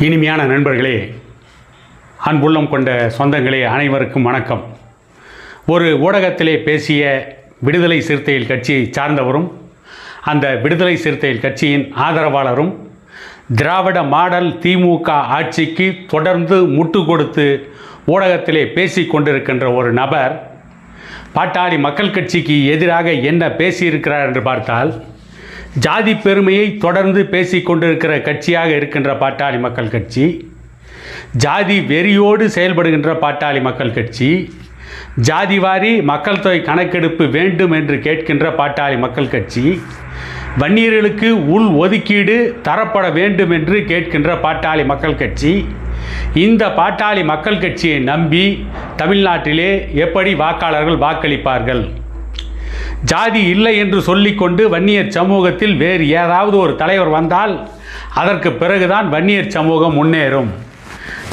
இனிமையான நண்பர்களே அன்புள்ளம் கொண்ட சொந்தங்களே அனைவருக்கும் வணக்கம். ஒரு ஊடகத்திலே பேசிய விடுதலை சிறுத்தைகள் கட்சியை சார்ந்தவரும் அந்த விடுதலை சிறுத்தைகள் கட்சியின் ஆதரவாளரும் திராவிட மாடல் திமுக ஆட்சிக்கு தொடர்ந்து முட்டு கொடுத்து ஊடகத்திலே பேசி கொண்டிருக்கின்ற ஒரு நபர் பாட்டாளி மக்கள் கட்சிக்கு எதிராக என்ன பேசியிருக்கிறார் என்று பார்த்தால் ஜாதி பெருமையை தொடர்ந்து பேசிக்கொண்டிருக்கிற கட்சியாக இருக்கின்ற பாட்டாளி மக்கள் கட்சி ஜாதி வெறியோடு செயல்படுகின்ற பாட்டாளி மக்கள் கட்சி ஜாதிவாரி மக்கள் தொகை கணக்கெடுப்பு வேண்டும் என்று கேட்கின்ற பாட்டாளி மக்கள் கட்சி வன்னியர்களுக்கு உள் ஒதுக்கீடு தரப்பட வேண்டும் என்று கேட்கின்ற பாட்டாளி மக்கள் கட்சி இந்த பாட்டாளி மக்கள் கட்சியை நம்பி தமிழ்நாட்டிலே எப்படி வாக்காளர்கள் வாக்களிப்பார்கள்? ஜாதி இல்லை என்று சொல்லிக்கொண்டு வன்னியர் சமூகத்தில் வேறு ஏதாவது ஒரு தலைவர் வந்தால் அதற்கு பிறகுதான் வன்னியர் சமூகம் முன்னேறும்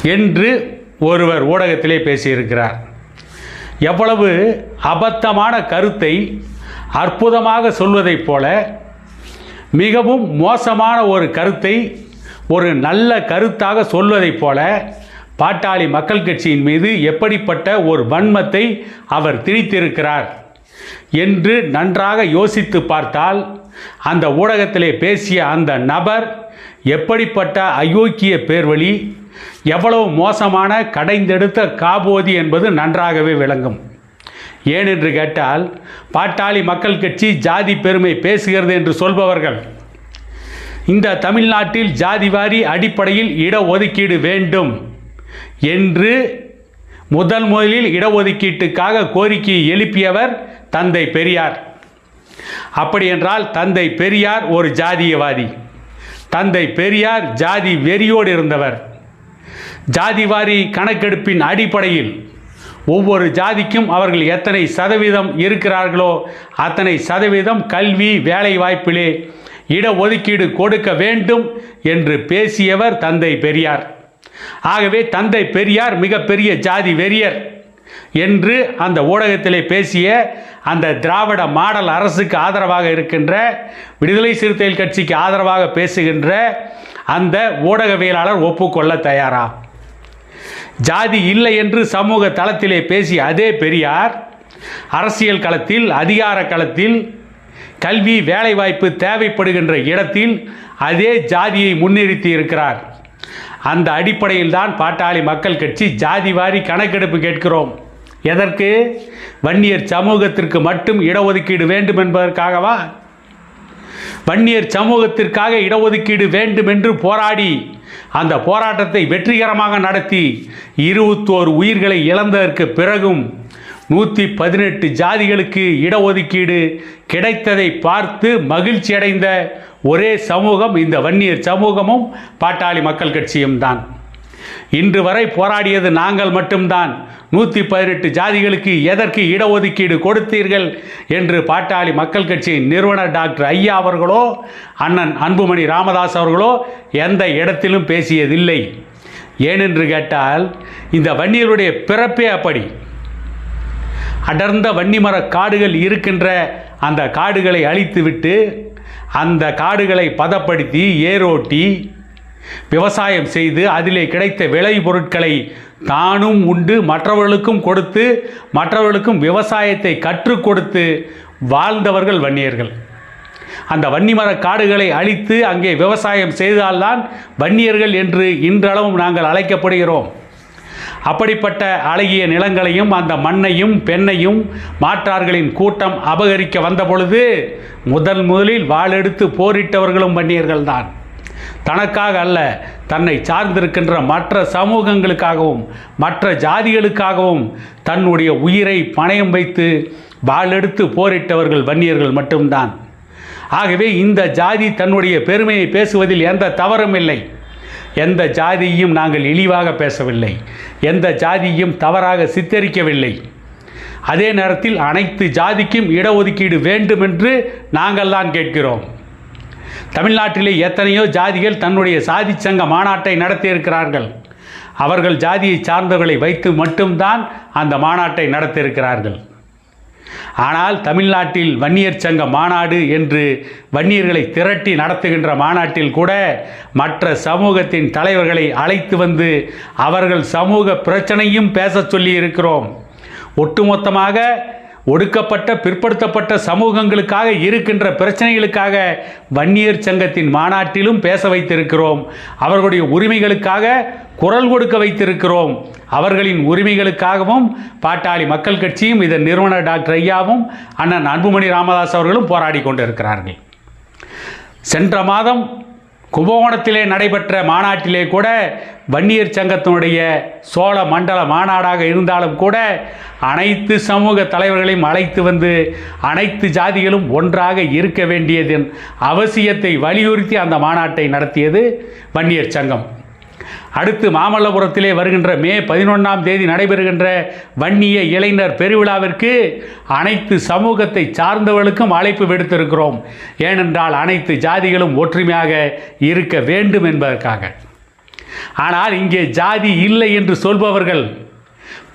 என்று ஒருவர் ஊடகத்திலே பேசியிருக்கிறார். எவ்வளவு அபத்தமான கருத்தை அற்புதமாக சொல்வதைப் போல மிகவும் மோசமான ஒரு கருத்தை ஒரு நல்ல கருத்தாக சொல்வதைப் போல பாட்டாளி மக்கள் கட்சியின் மீது எப்படிப்பட்ட ஒரு வன்மத்தை அவர் திணித்திருக்கிறார். என்று நன்றாக யோசித்து பார்த்தால் அந்த ஊடகத்திலே பேசிய அந்த நபர் எப்படிப்பட்ட அயோக்கிய பேர்வழி எவ்வளவு மோசமான கடைந்தெடுத்த காபோதி என்பது நன்றாகவே விளங்கும். ஏனென்று கேட்டால் பாட்டாளி மக்கள் கட்சி ஜாதி பெருமை பேசுகிறது என்று சொல்பவர்கள் இந்த தமிழ்நாட்டில் ஜாதிவாரி அடிப்படையில் இடஒதுக்கீடு வேண்டும் என்று முதல் முதலில் இடஒதுக்கீட்டுக்காக கோரிக்கையை எழுப்பியவர் தந்தை பெரியார். அப்படியென்றால் தந்தை பெரியார் ஒரு ஜாதியவாதி. தந்தை பெரியார் ஜாதி வெறியோடு இருந்தவர். ஜாதிவாரி கணக்கெடுப்பின் அடிப்படையில் ஒவ்வொரு ஜாதிக்கும் அவர்கள் எத்தனை சதவீதம் இருக்கிறார்களோ அத்தனை சதவீதம் கல்வி வேலை வாய்ப்பிலே இடஒதுக்கீடு கொடுக்க வேண்டும் என்று பேசியவர் தந்தை பெரியார். ஆகவே தந்தை பெரியார் மிகப்பெரிய ஜாதி வெறியர் என்று அந்த ஊடகத்திலே பேசிய அந்த திராவிட மாடல் அரசுக்கு ஆதரவாக இருக்கின்ற விடுதலை சிறுத்தைகள் கட்சிக்கு ஆதரவாக பேசுகின்ற அந்த ஊடகவியலாளர் ஒப்புக்கொள்ள தயாரா? ஜாதி இல்லை என்று சமூக தளத்திலே பேசிய அதே பெரியார் அரசியல் களத்தில் அதிகார களத்தில் கல்வி வேலைவாய்ப்பு தேவைப்படுகின்ற இடத்தில் அதே ஜாதியை முன்னிறுத்தி இருக்கிறார். அந்த அடிப்படையில் தான் பாட்டாளி மக்கள் கட்சி ஜாதி வாரி கணக்கெடுப்பு கேட்கிறோம். எதற்கு? வன்னியர் சமூகத்திற்கு மட்டும் இடஒதுக்கீடு வேண்டும் என்பதற்காகவா? வன்னியர் சமூகத்திற்காக இடஒதுக்கீடு வேண்டும் என்று போராடி அந்த போராட்டத்தை வெற்றிகரமாக நடத்தி இருபத்தோரு உயிர்களை இழந்ததற்கு பிறகும் நூற்றி பதினெட்டு ஜாதிகளுக்கு இடஒதுக்கீடு கிடைத்ததை பார்த்து மகிழ்ச்சி அடைந்த ஒரே சமூகம் இந்த வன்னியர் சமூகமும் பாட்டாளி மக்கள் கட்சியும் தான். இன்று வரை போராடியது நாங்கள் மட்டும்தான். நூற்றி பதினெட்டு ஜாதிகளுக்கு எதற்கு இடஒதுக்கீடு கொடுத்தீர்கள் என்று பாட்டாளி மக்கள் கட்சியின் நிறுவனர் டாக்டர் ஐயா அவர்களோ அண்ணன் அன்புமணி ராமதாஸ் அவர்களோ எந்த இடத்திலும் பேசியதில்லை. ஏனென்று கேட்டால் இந்த வன்னியருடைய பிறப்பே அப்படி. அடர்ந்த வன்னிமர காடுகள் இருக்கின்ற அந்த காடுகளை அழித்துவிட்டு அந்த காடுகளை பதப்படுத்தி ஏரோட்டி விவசாயம் செய்து அதிலே கிடைத்த விளை பொருட்களை தானும் உண்டு மற்றவர்களுக்கும் கொடுத்து மற்றவர்களுக்கும் விவசாயத்தை கற்றுக் கொடுத்து வாழ்ந்தவர்கள் வன்னியர்கள். அந்த வன்னிமர காடுகளை அழித்து அங்கே விவசாயம் செய்தால்தான் வன்னியர்கள் என்று இன்றளவும் நாங்கள் அழைக்கப்படுகிறோம். அப்படிப்பட்ட அழகிய நிலங்களையும் அந்த மண்ணையும் பெண்ணையும் மாற்றார்களின் கூட்டம் அபகரிக்க வந்த பொழுது முதல் முதலில் வாளெடுத்து போரிட்டவர்களும் வன்னியர்கள்தான். தனக்காக அல்ல தன்னை சார்ந்திருக்கின்ற மற்ற சமூகங்களுக்காகவும் மற்ற ஜாதிகளுக்காகவும் தன்னுடைய உயிரை பணயம் வைத்து வாளெடுத்து போரிட்டவர்கள் வன்னியர்கள் மட்டும்தான். ஆகவே இந்த ஜாதி தன்னுடைய பெருமையை பேசுவதில் எந்த தவறும் இல்லை. எந்த ஜாதியையும் நாங்கள் இழிவாக பேசவில்லை. எந்த ஜாதியையும் தவறாக சித்தரிக்கவில்லை. அதே நேரத்தில் அனைத்து ஜாதிக்கும் இடஒதுக்கீடு வேண்டும் என்று நாங்கள் தான் கேட்கிறோம். தமிழ்நாட்டிலே எத்தனையோ ஜாதிகள் தன்னுடைய சாதி சங்க மாநாட்டை நடத்தியிருக்கிறார்கள். அவர்கள் ஜாதியை சார்ந்தவர்களை வைத்து மட்டும்தான் அந்த மாநாட்டை நடத்தியிருக்கிறார்கள். ஆனால் தமிழ்நாட்டில் வன்னியர் சங்க மாநாடு என்று வன்னியர்களை திரட்டி நடத்துகின்ற மாநாட்டில் கூட மற்ற சமூகத்தின் தலைவர்களை அழைத்து வந்து அவர்கள் சமூக பிரச்சனையும் பேச சொல்லி இருக்கிறோம் ஒட்டுமொத்தமாக ஒடுக்கப்பட்ட பிற்படுத்தப்பட்ட சமூகங்களுக்காக இருக்கின்ற பிரச்சனைகளுக்காக வன்னியர் சங்கத்தின் மாநாட்டிலும் பேச வைத்திருக்கிறோம். அவர்களுடைய உரிமைகளுக்காக குரல் கொடுக்க வைத்திருக்கிறோம். அவர்களின் உரிமைகளுக்காகவும் பாட்டாளி மக்கள் கட்சியும் இதன் நிறுவனர் டாக்டர் ஐயாவும் அண்ணன் அன்புமணி ராமதாஸ் அவர்களும் போராடி கொண்டிருக்கிறார்கள். சென்ற மாதம் கும்பகோணத்திலே நடைபெற்ற மாநாட்டிலே கூட வன்னியர் சங்கத்தினுடைய சோழ மண்டல மாநாடாக இருந்தாலும் கூட அனைத்து சமூக தலைவர்களையும் அழைத்து வந்து அனைத்து ஜாதிகளும் ஒன்றாக இருக்க வேண்டியதன் அவசியத்தை வலியுறுத்தி அந்த மாநாட்டை நடத்தியது வன்னியர் சங்கம். அடுத்து மாமல்லபுரத்திலே வருகின்ற மே பதினொன்றாம் தேதி நடைபெறுகின்ற வன்னிய இளைஞர் பெருவிழாவிற்கு அனைத்து சமூகத்தை சார்ந்தவர்களுக்கும் அழைப்பு விடுத்திருக்கிறோம். ஏனென்றால் அனைத்து ஜாதிகளும் ஒற்றுமையாக இருக்க வேண்டும் என்பதற்காக. ஆனால் இங்கே ஜாதி இல்லை என்று சொல்பவர்கள்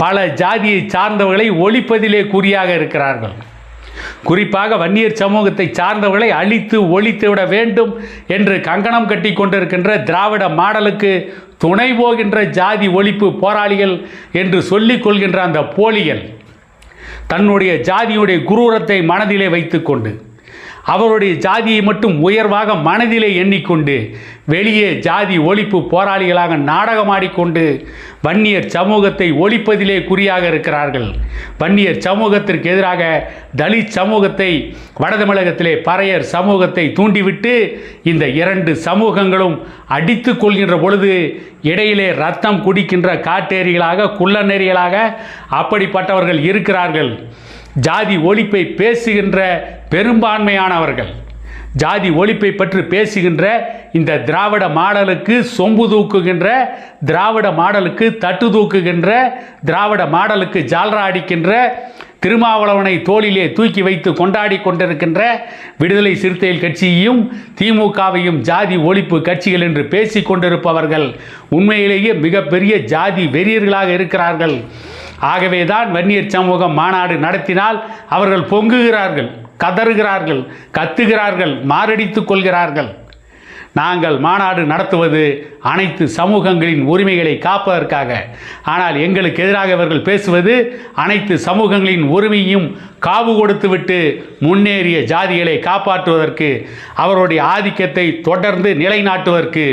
பல ஜாதியை சார்ந்தவர்களை ஒழிப்பதிலே குறியாக இருக்கிறார்கள். குறிப்பாக வன்னியர் சமூகத்தை சார்ந்தவர்களை அழித்து ஒழித்து விட வேண்டும் என்று கங்கணம் கட்டி கொண்டிருக்கின்ற திராவிட மாடலுக்கு துணை போகின்ற ஜாதி ஒழிப்பு போராளிகள் என்று சொல்லிக் கொள்கின்ற அந்த போலிகள் தன்னுடைய ஜாதியுடைய குரூரத்தை மனதிலே வைத்துக்கொண்டு அவருடைய ஜாதியை மட்டும் உயர்வாக மனதிலே எண்ணிக்கொண்டு வெளியே ஜாதி ஒழிப்பு போராளிகளாக நாடகமாடிக்கொண்டு வன்னியர் சமூகத்தை ஒழிப்பதிலே குறியாக இருக்கிறார்கள். வன்னியர் சமூகத்திற்கு எதிராக தலித் சமூகத்தை வடதமிழகத்திலே பறையர் சமூகத்தை தூண்டிவிட்டு இந்த இரண்டு சமூகங்களும் அடித்து கொள்கின்ற பொழுது இடையிலே ரத்தம் குடிக்கின்ற காட்டேரிகளாக குள்ளநெறிகளாக அப்படிப்பட்டவர்கள் இருக்கிறார்கள். ஜாதி ஒழிப்பை பேசுகின்ற பெரும்பான்மையானவர்கள். ஜாதி ஒழிப்பை பற்றி பேசுகின்ற இந்த திராவிட மாடலுக்கு சொம்பு தூக்குகின்ற திராவிட மாடலுக்கு தட்டு தூக்குகின்ற திராவிட மாடலுக்கு ஜால்ரா அடிக்கின்ற திருமாவளவனை தோளிலே தூக்கி வைத்து கொண்டாடி கொண்டிருக்கின்ற விடுதலை சிறுத்தைகள் கட்சியையும் திமுகவையும் ஜாதி ஒழிப்பு கட்சிகள் என்று பேசிக் கொண்டிருப்பவர்கள் உண்மையிலேயே மிகப்பெரிய ஜாதி வெறியர்களாக இருக்கிறார்கள். ஆகவே தான் வன்னியர் சமூகம் மாநாடு நடத்தினால் அவர்கள் பொங்குகிறார்கள் கதறுகிறார்கள் கத்துகிறார்கள் மாரடித்துக் கொள்கிறார்கள். நாங்கள் மாநாடு நடத்துவது அனைத்து சமூகங்களின் உரிமைகளை காப்பதற்காக. ஆனால் எங்களுக்கு எதிராக இவர்கள் பேசுவது அனைத்து சமூகங்களின் உரிமையும் காவு கொடுத்துவிட்டு முன்னேறிய ஜாதிகளை காப்பாற்றுவதற்கு அவருடைய ஆதிக்கத்தை தொடர்ந்து நிலைநாட்டுவதற்கு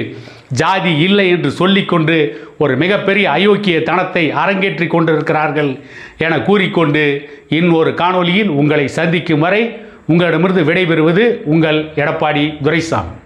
ஜாதி இல்லை என்று சொல்லிக்கொண்டு ஒரு மிகப்பெரிய அயோக்கிய தனத்தை அரங்கேற்றி கொண்டிருக்கிறார்கள் என கூறிக்கொண்டு இன்னொரு காணொலியில் உங்களை சந்திக்கும் வரை உங்களிடமிருந்து விடைபெறுவது உங்கள் எடப்பாடி துரைசாமி.